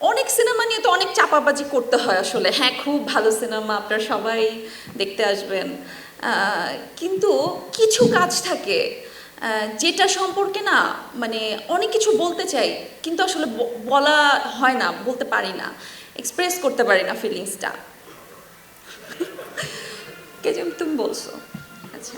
অনেক সিনেমা নিয়ে তো অনেক চাপাবাজি করতে হয় আসলে। হ্যাঁ খুব ভালো সিনেমা আপনারা সবাই দেখতে আসবেন। কিন্তু কিছু কাজ থাকে যেটা সম্পর্কে না মানে অনেক কিছু বলতে চাই, কিন্তু আসলে বলা হয় না, বলতে পারি না এক্সপ্রেস করতে পারি না ফিলিংসটা কে যেন তুমি বলছো? আচ্ছা।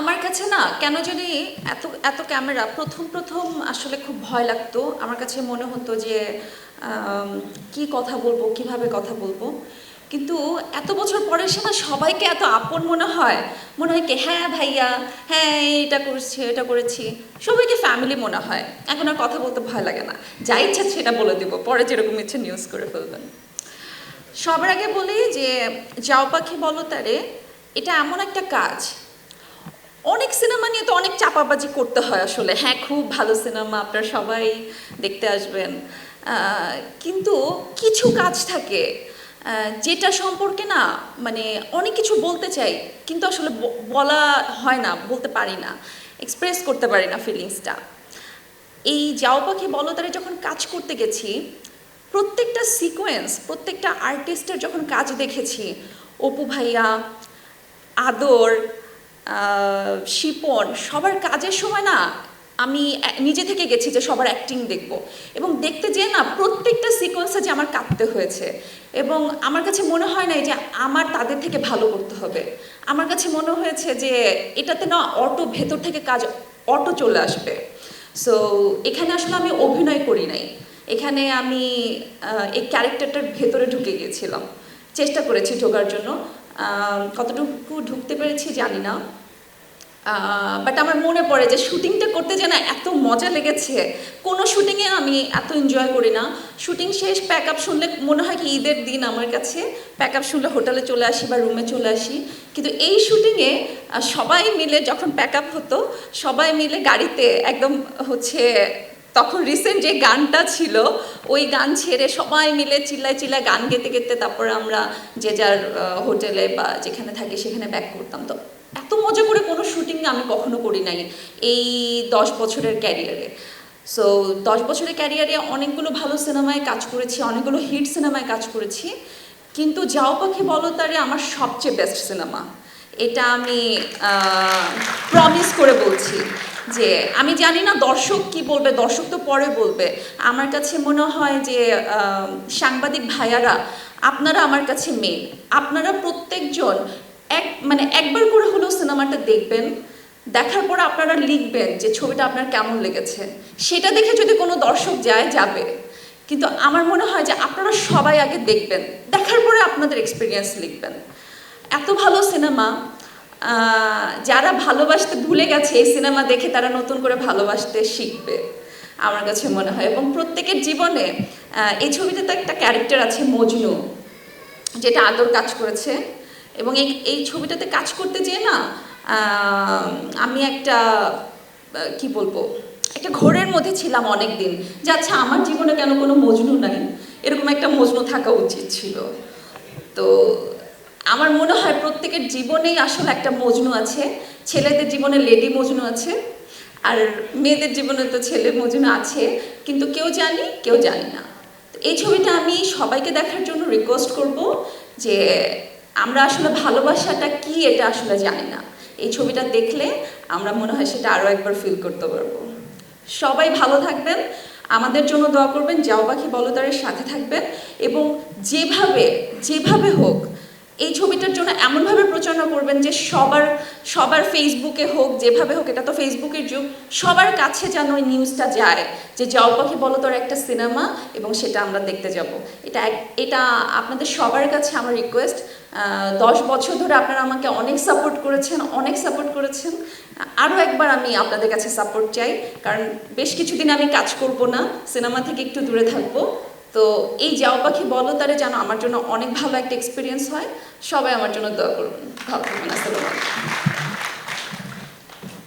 আমার কাছে না, কেন জানি এত এত ক্যামেরা প্রথম প্রথম আসলে খুব ভয় লাগতো। আমার কাছে মনে হতো যে কি কথা বলব, কীভাবে কথা বলব। কিন্তু এত বছর পরে এসে না সবাইকে এত আপন মনে হয়। মনে হয় কি হ্যাঁ ভাইয়া হ্যাঁ এটা করেছি এটা করেছি। সবাইকে ফ্যামিলি মনে হয়। এখন আর কথা বলতে ভয় লাগে না। যা ইচ্ছা সেটা বলে দেবো, পরে যেরকম ইচ্ছে নিউজ করে ফেলবেন। সবার আগে বলি যে, যাও পাখি বলো তারে, এটা এমন একটা কাজ। অনেক সিনেমা নিয়ে তো অনেক চাপাবাজি করতে হয় আসলে। হ্যাঁ খুব ভালো সিনেমা, আপনারা সবাই দেখতে আসবেন। কিন্তু কিছু কাজ থাকে যেটা সম্পর্কে না মানে অনেক কিছু বলতে চাই, কিন্তু আসলে বলা হয় না, বলতে পারি না এক্সপ্রেস করতে পারি না ফিলিংসটা এই যাও পাখি বলতারে যখন কাজ করতে গেছি, প্রত্যেকটা সিকোয়েন্স প্রত্যেকটা আর্টিস্টের যখন কাজ দেখেছি, অপু ভাইয়া, আদর শিপন, সবার কাজের সময় না আমি নিজে থেকে গেছি যে সবার অ্যাক্টিং দেখব। এবং দেখতে যেয়ে না প্রত্যেকটা সিকোয়েন্সে যে আমার কাঁদতে হয়েছে। এবং আমার কাছে মনে হয় না যে আমার তাদের থেকে ভালো করতে হবে। আমার কাছে মনে হয়েছে যে এটাতে না অটো ভেতর থেকে কাজ অটো চলে আসবে। সো এখানে আসলে আমি অভিনয় করি নাই। এখানে আমি এই ক্যারেক্টারটার ভেতরে ঢুকে গিয়েছিলাম। চেষ্টা করেছি ঢোকার জন্য। কতটুকু ঢুকতে পেরেছি জানি না। বাট আমার মনে পড়ে যে শুটিংটা করতে যেন এত মজা লেগেছে। কোনো শুটিংয়ে আমি এত এনজয় করি না। শুটিং শেষ প্যাক আপ শুনলে মনে হয় কি ঈদের দিন আমার কাছে। প্যাক আপ শুনলে হোটেলে চলে আসি বা রুমে চলে আসি। কিন্তু এই শুটিংয়ে সবাই মিলে যখন প্যাক আপ হতো, সবাই মিলে গাড়িতে একদম হচ্ছে তখন রিসেন্ট যে গানটা ছিল, ওই গান ছেড়ে সবাই মিলে চিল্লায় চিল্লায় গান গেতে গেতে তারপরে আমরা যে যার হোটেলে বা যেখানে থাকি সেখানে ব্যাক করতাম। তো এত মজা করে কোনো শুটিং আমি কখনো করি নাই এই দশ বছরের ক্যারিয়ারে সো দশ বছরের ক্যারিয়ারে অনেকগুলো ভালো সিনেমায় কাজ করেছি, অনেকগুলো হিট সিনেমায় কাজ করেছি। কিন্তু যাও পাখি বলো তারে আমার সবচেয়ে বেস্ট সিনেমা এটা আমি প্রমিস করে বলছি। যে আমি জানি না দর্শক কি বলবে, দর্শক তো পরে বলবে। আমার কাছে মনে হয় যে সাংবাদিক ভাইয়ারা, আপনারা আমার কাছে মেন আপনারা প্রত্যেকজন এক মানে একবার করে হলেও সিনেমাটা দেখবেন, দেখার পর আপনারা লিখবেন যে ছবিটা আপনার কেমন লেগেছে। সেটা দেখে যদি কোনো দর্শক যায়, যাবে। কিন্তু আমার মনে হয় যে আপনারা সবাই আগে দেখবেন, দেখার পরে আপনাদের এক্সপিরিয়েন্স লিখবেন। এত ভালো সিনেমা যারা ভালোবাসতে ভুলে গেছে, এই সিনেমা দেখে তারা নতুন করে ভালোবাসতে শিখবে, আমার কাছে মনে হয়। এবং প্রত্যেকের জীবনে এই এই ছবিটাতে একটা ক্যারেক্টার আছে, মজনু, যেটা আদর কাজ করেছে। এবং এই এই ছবিটাতে কাজ করতে যেয়ে না আমি একটা কি বলব, একটা ঘোরের মধ্যে ছিলাম অনেক দিন যে আচ্ছা আমার জীবনে কেন কোনো মজনু নাই? এরকম একটা মজনু থাকা উচিত ছিল। তো আমার মনে হয় প্রত্যেকের জীবনেই আসলে একটা মজনু আছে। ছেলেদের জীবনে লেডি মজনু আছে, আর মেয়েদের জীবনে তো ছেলে মজনু আছে, কিন্তু কেউ জানি কেউ জানি না। এই ছবিটা আমি সবাইকে দেখার জন্য রিকোয়েস্ট করব যে আমরা আসলে ভালোবাসাটা কি এটা আসলে জানি না। এই ছবিটা দেখলে আমরা মনে হয় সেটা আরও একবার ফিল করতে পারব। সবাই ভালো থাকবেন, আমাদের জন্য দোয়া করবেন, যাও পাখি বলতারের সাথে থাকবেন, এবং যেভাবে যেভাবে হোক এই ছবিটার জন্য এমনভাবে প্রচারণা করবেন যে সবার সবার ফেসবুকে হোক, যেভাবে হোক, এটা তো ফেসবুকের যুগ, সবার কাছে যেন ওই নিউজটা যায়, যে যাও পাখি বলতার একটা সিনেমা এবং সেটা আমরা দেখতে যাব। এটা এটা আপনাদের সবার কাছে আমার রিকোয়েস্ট দশ বছর ধরে আপনারা আমাকে অনেক সাপোর্ট করেছেন, অনেক সাপোর্ট করেছেন। আরও একবার আমি আপনাদের কাছে সাপোর্ট চাই, কারণ বেশ কিছুদিন আমি কাজ করব না সিনেমা থেকে একটু দূরে থাকব। তো এই যাও পাখি বলো তারে যেন আমার জন্য অনেক ভালো একটা এক্সপিরিয়েন্স হয়। সবাই আমার জন্য দোয়া করুন। ভালো থাকবেন। আসসালাম